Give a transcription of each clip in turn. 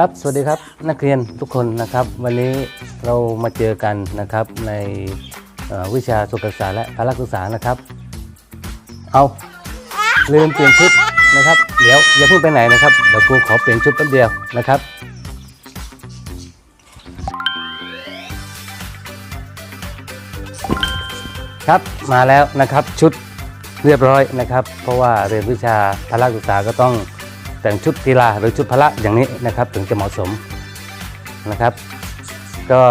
ครับ สวัสดีครับนักเรียนทุกคนนะครับ วันนี้เรามาเจอกันนะครับในวิชาสุขศึกษาและพละศึกษานะครับ เอาลืมเปลี่ยนชุดนะครับ เดี๋ยวอย่าเพิ่งไปไหนนะครับเดี๋ยวครูขอเปลี่ยนชุดแป๊บเดียวนะครับครับมาแล้วนะครับชุดเรียบร้อยนะครับ เพราะว่าเรียนวิชาพละศึกษาก็ต้อง แต่งชุดกีฬาหรือชุดพละอย่างนี้นะครับถึงจะเหมาะสมนะครับ ก็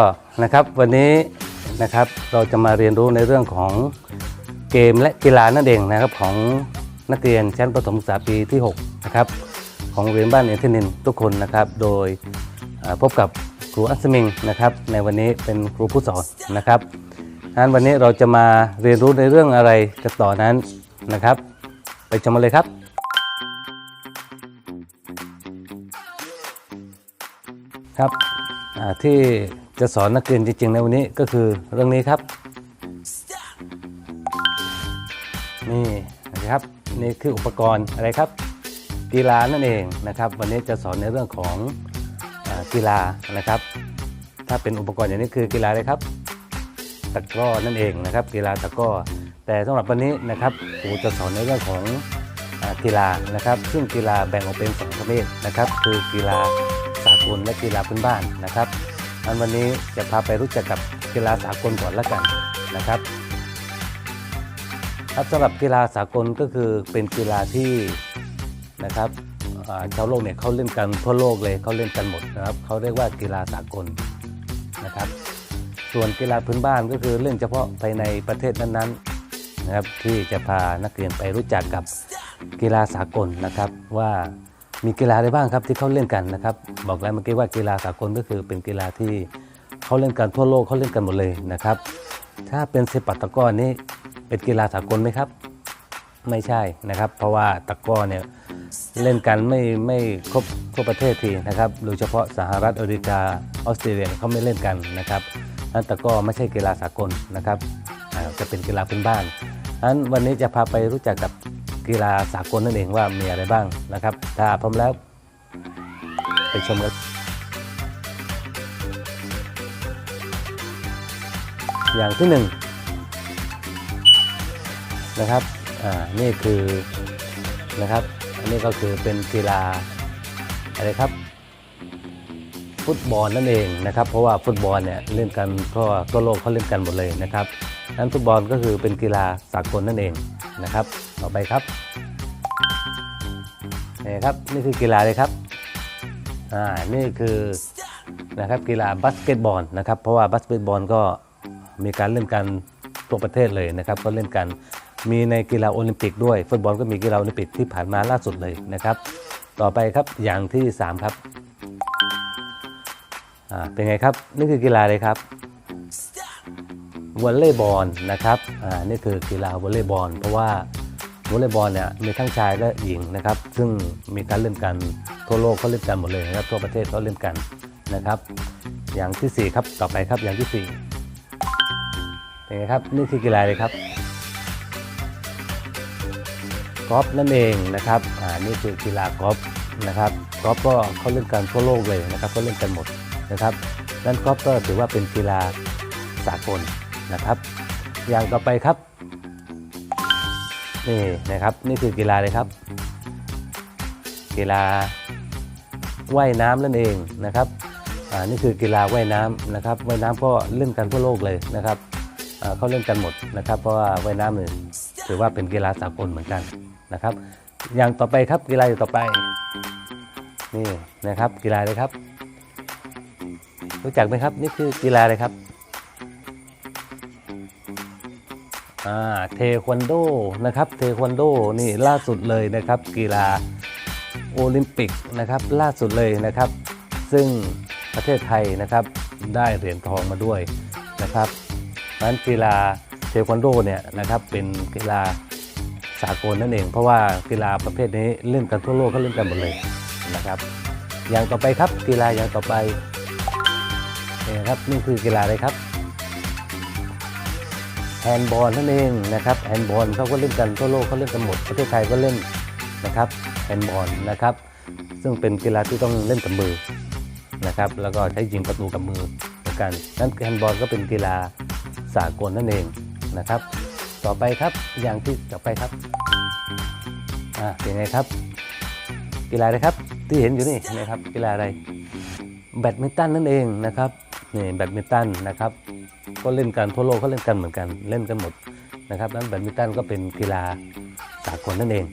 นะครับวันนี้นะครับเราจะมาเรียนรู้ในเรื่องของเกมและกีฬานั่นเองนะครับของนักเรียนชั้นประถมศึกษาปีที่6นะครับของโรงเรียนบ้านเอ็นทนินทุกคนนะครับ โดยพบกับครูอัศมิงนะครับ ในวันนี้เป็นครูผู้สอนนะครับนั้นวันนี้เราจะมาเรียนรู้ในเรื่องอะไรกันต่อนั้นนะครับ ไปชมกันเลยครับ ครับที่จะสอนนักเรียนจริงๆในวันนี้ก็คือเรื่องนี้ครับ นี่นะครับนี่คืออุปกรณ์อะไรครับ กีฬานั่นเองนะครับ วันนี้จะสอนในเรื่องของอกีฬานะครับ ถ้าเป็นอุปกรณ์อย่างนี้คือกีฬาอะไรครับตะกร้อนั่นเองนะครับ กีฬาตะกร้อ แต่สำหรับวันนี้นะครับครูจะสอนในเรื่องของอกีฬานะครับ ซึ่งกีฬาแบ่งออกเป็นสองประเภทนะครับ คือกีฬาากลและกีฬาพื้นบ้านนะครับอันวันนี้จะพาไปรู้จักกับกีฬาสากลก่อนละกันนะครับครับสำหรับกีฬาสากลก็คือเป็นกีฬาที่นะครับชาวโลกเนี่ยเขาเล่นกันทั่วโลกเลยเขาเล่นกันหมดนะครับเขาเรียกว่ากีฬาสากลนะครับ ส่วนกีฬาพื้นบ้านก็คือเล่นเฉพาะภายในประเทศนั้นๆนะครับที่จะพานักเรียนไปรู้จักกับกีฬาสากลนะครับว่า มีกีฬาอะไรบ้างครับที่เขาเล่นกันนะครับบอกแล้วเมื่อกี้ว่ากีฬาสากลก็คือเป็นกีฬาที่เขาเล่นกันทั่วโลกเขาเล่นกันหมดเลยนะครับ ถ้าเป็นเซปักตะก้อนี่เป็นกีฬาสากลไหมครับ ไม่ใช่นะครับ เพราะว่าตะก้อเนี่ยเล่นกันไม่ไม่ครบทั่วประเทศทีนะครับโดยเฉพาะสหรัฐอเมริกาออสเตรเลียเขาไม่เล่นกันนะครับนั้นตะก้อไม่ใช่กีฬาสากลนะครับจะเป็นกีฬาพื้นบ้านนั้นวันนี้จะพาไปรู้จักกับ กีฬาสากลนั่นเองว่ามีอะไรบ้างนะครับ ถ้าพร้อมแล้ว ไปชมกันอย่างที่หนึ่งนะครับอ่านี่คือนะครับ อันนี้ก็คือเป็นกีฬาอะไรครับ ฟุตบอลนั่นเองนะครับ เพราะว่าฟุตบอลเนี่ยเล่นกันทั่วทั่วโลกเขาเล่นกันหมดเลยนะครับนั้นฟุตบอลก็คือเป็นกีฬาสากลนั่นเอง นะครับ ต่อไปครับนี่ครับนี่คือกีฬาเลยครับอ่านี่คือนะครับกีฬาบาสเกตบอลนะครับ เพราะว่าบาสเกตบอลก็มีการเล่นกันทั่วประเทศเลยนะครับ ก็เล่นกันมีในกีฬาโอลิมปิกด้วย ฟุตบอลก็มีกีฬาโอลิมปิกที่ผ่านมาล่าสุดเลยนะครับ ต่อไปครับอย่างที่สามครับอ่าเป็นไงครับนี่คือกีฬาอะไรครับ วอลเลย์บอลนะครับอ่านี่คือกีฬาวอลเลย์บอลเพราะว่าวอลเลย์บอลเนี่ยมีทั้งชายและหญิงนะครับ ซึ่งมีการเล่นกันทั่วโลกเขาเล่นกันหมดเลยนะครับทั่วประเทศเขาเล่นกันนะครับ อย่างที่สี่ครับต่อไปครับอย่างที่สี่เป็นไงครับนี่คือกีฬาอะไรครับกอล์ฟนั่นเองนะครับอ่านี่คือกีฬากอล์ฟนะครับกอล์ฟก็เขาเล่นกันทั่วโลกเลยนะครับเขาเล่นกันหมดนะครับนั่นก็ก็ถือว่าเป็นกีฬาสากล นะครับ อย่างต่อไปครับนี่นะครับนี่คือกีฬาเลยครับ กีฬาว่ายน้ำนั่นเองนะครับอ่านี่คือกีฬาว่ายน้ำนะครับว่ายน้ำก็เล่นกันทั่วโลกเลยนะครับอ่าเขาเล่นกันหมดนะครับ เพราะว่าว่ายน้ำเนี่ยถือว่าเป็นกีฬาสากลเหมือนกันนะครับ อย่างต่อไปครับกีฬาอย่างต่อไปนี่นะครับกีฬาเลยครับ รู้จักไหมครับนี่คือกีฬาอะไรครับ เทควันโดนะครับเทควันโดนี่ล่าสุดเลยนะครับ กีฬาโอลิมปิกนะครับล่าสุดเลยนะครับ ซึ่งประเทศไทยนะครับได้เหรียญทองมาด้วยนะครับนั้นกีฬาเทควันโดเนี่ยนะครับเป็นกีฬาสากลนั่นเอง เพราะว่ากีฬาประเภทนี้เล่นกันทั่วโลกเขาเล่นกันหมดเลยนะครับ อย่างต่อไปครับกีฬาอย่างต่อไปนี่ครับนี่คือกีฬาอะไรครับ แฮนด์บอลนั่นเองนะครับแฮนด์บอลเขาก็เล่นกันทั่วโลกเขาเล่นกันหมดประเทศไทยก็เล่นนะครับแฮนด์บอลนะครับ ซึ่งเป็นกีฬาที่ต้องเล่นกับมือนะครับ แล้วก็ใช้ยิงประตูกับมือเหมือนกันนั้นแฮนด์บอลก็เป็นกีฬาสากลนั่นเองนะครับ ต่อไปครับอย่างที่ต่อไปครับอ่าเป็นไงครับ กีฬาอะไรครับที่เห็นอยู่นี่นะครับกีฬาอะไรแบดมินตันนั่นเองนะครับนี่แบดมินตันนะครับ ก็เล่นกันทั่วโลกก็เล่นกันเหมือนกันเล่นกันหมดนะครับนั้นแบดมินตันก็เป็นกีฬาสากลนั่นเอง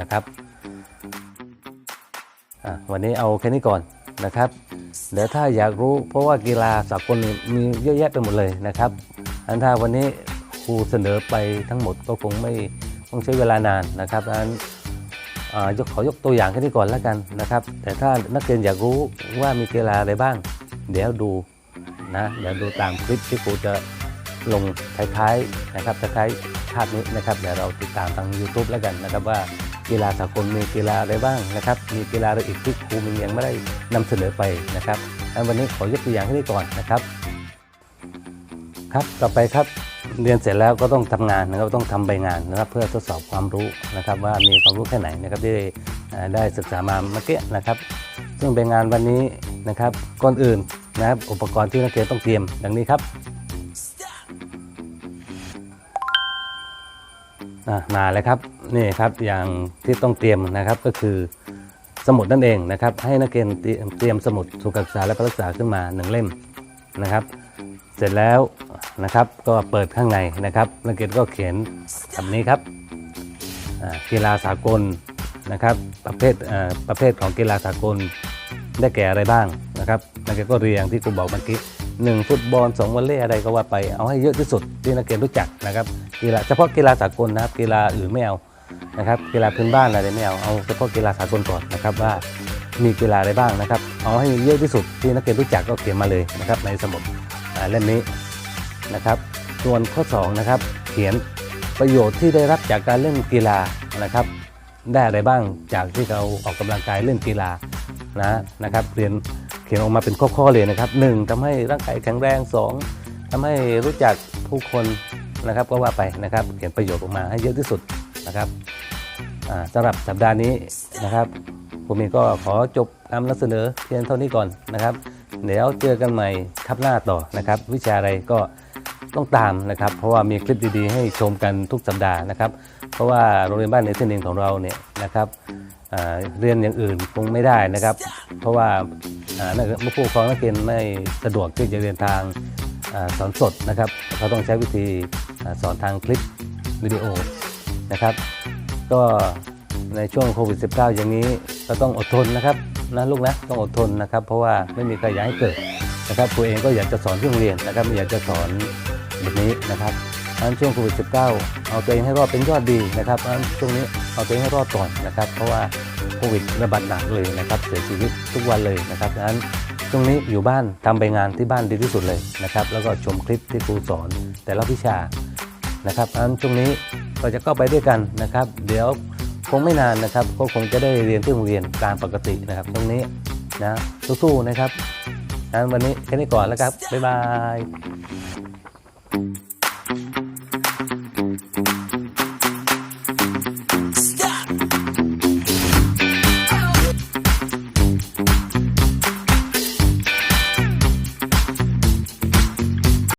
นะครับวันนี้เอาแค่นี้ก่อนนะครับเดี๋ยวถ้าอยากรู้เพราะว่ากีฬาสากลมีเยอะแยะไปหมดเลยนะครับอันถ้าวันนี้ครูเสนอไปทั้งหมดก็คงไม่ต้องใช้เวลานานนะครับดันยกขอยกตัวอย่างแค่นี้ก่อนแล้วกันนะครับ แต่ถ้านักเรียนอยากรู้ว่ามีกีฬาอะไรบ้าง เดี๋ยวดู นะเดี๋ยวดูตามคลิปที่ครูจะลงท้ายๆนะครับท้ายๆภาพนี้นะครับเดี๋ยวเราติดตามทาง YouTube แล้วกันนะครับว่ากีฬาสากลมีกีฬาอะไรบ้างนะครับ มีกีฬาอะไรอีกที่ครูมันยังไม่ได้นำเสนอไปนะครับอันวันนี้ขอยกตัวอย่างแค่นี้ก่อนนะครับ ครับต่อไปครับเรียนเสร็จแล้วก็ต้องทำงานนะครับต้องทำใบงานนะครับ เพื่อทดสอบความรู้นะครับ ว่ามีความรู้แค่ไหนนะครับที่ได้ได้ศึกษามาเมื่อกี้นะครับ ซึ่งใบงานวันนี้นะครับก่อนอื่น นะครับอุปกรณ์ที่นักเรียนต้องเตรียมดังนี้ครับอะมาเลยครับนี่ครับอย่างที่ต้องเตรียมนะครับก็คือสมุดนั่นเองนะครับ ให้นักเรียนเตรียมสมุดสุขศึกษาและการศึกษาขึ้นมาหนึ่งเล่มนะครับ เสร็จแล้วนะครับก็เปิดข้างในนะครับนักเรียนก็เขียนแบบนี้ครับกีฬาสากลนะครับประเภทประเภทของกีฬาสากลได้แก่อะไรบ้างนะครับ นักเรียนก็เรียงที่ครูบอกเมื่อกี้หนึ่งฟุตบอลสองวอลเลย์อะไรก็ว่าไปเอาให้เยอะที่สุดที่นักเรียนรู้จักนะครับกีฬาเฉพาะกีฬาสากลนะครับ กีฬาอื่นไม่เอานะครับกีฬาพื้นบ้านอะไรไม่เอาเอาเฉพาะกีฬาสากลก่อนนะครับว่ามีกีฬาอะไรบ้างนะครับ เอาให้เยอะที่สุดที่นักเรียนรู้จักก็เขียนมาเลยนะครับในสมุดเล่มนี้นะครับ ส่วนข้อ2นะครับเขียนประโยชน์ที่ได้รับจากการเล่นกีฬานะครับ ได้อะไรบ้างจากที่เราออกกำลังกายเล่นกีฬานะนะครับเรียน เขียนออกมาเป็นข้อๆเลยนะครับหนึ่งทำให้ร่างกายแข็งแรงสองทำให้รู้จักผู้คนนะครับก็ว่าไปนะครับ เขียนประโยชน์ออกมาให้เยอะที่สุดนะครับอ่าสำหรับสัปดาห์นี้นะครับผมเองก็ขอจบการนำเสนอเพียงเท่านี้ก่อนนะครับ เดี๋ยวเจอกันใหม่คับหน้าต่อนะครับ วิชาอะไรก็ต้องตามนะครับ เพราะว่ามีคลิปดีๆ ให้ชมกันทุกสัปดาห์นะครับ เพราะว่าโรงเรียนบ้านในเส้นเองของเราเนี่ย นะครับเรียนอย่างอื่นคงไม่ได้นะครับ เพราะว่าอ่านักผู้ปกครองนักเรียนไม่สะดวกที่จะเรียนทางอสอนสดนะครับเขาต้องใช้วิธีอสอนทางคลิปวิดีโอนะครับ ก็ในช่วงโควิด -19 อย่างนี้ก็ต้องอดทนนะครับนะลูกนะต้องอดทนนะครับ เพราะว่าไม่มีใครอยากให้เกิดนะครับครูเองก็อยากจะสอนที่โรงเรียนนะครับไม่อยากจะสอนแบบนี้นะครับ เพราะฉะนั้นช่วงโควิด -19 เอาตัวเองให้รอดเป็นยอดดีนะครับเพราะฉะนั้นช่วงนี้เอาตัวเองให้รอดก่อนนะครับ เพราะว่าโควิดระบาดหนักเลยนะครับเสียชีวิตทุกวันเลยนะครับดังนั้นช่วงนี้อยู่บ้านทำใบงานที่บ้านดีที่สุดเลยนะครับ แล้วก็ชมคลิปที่ครูสอนแต่ละวิชานะครับอันช่วงนี้เราจะเข้าไปด้วยกันนะครับ เดี๋ยวคงไม่นานนะครับ ก็คงจะได้เรียนที่โรงเรียนตามปกตินะครับตรงนี้นะสู้ๆนะครับงั้นวันนี้แค่นี้ก่อนแล้วครับ บ๊ายบาย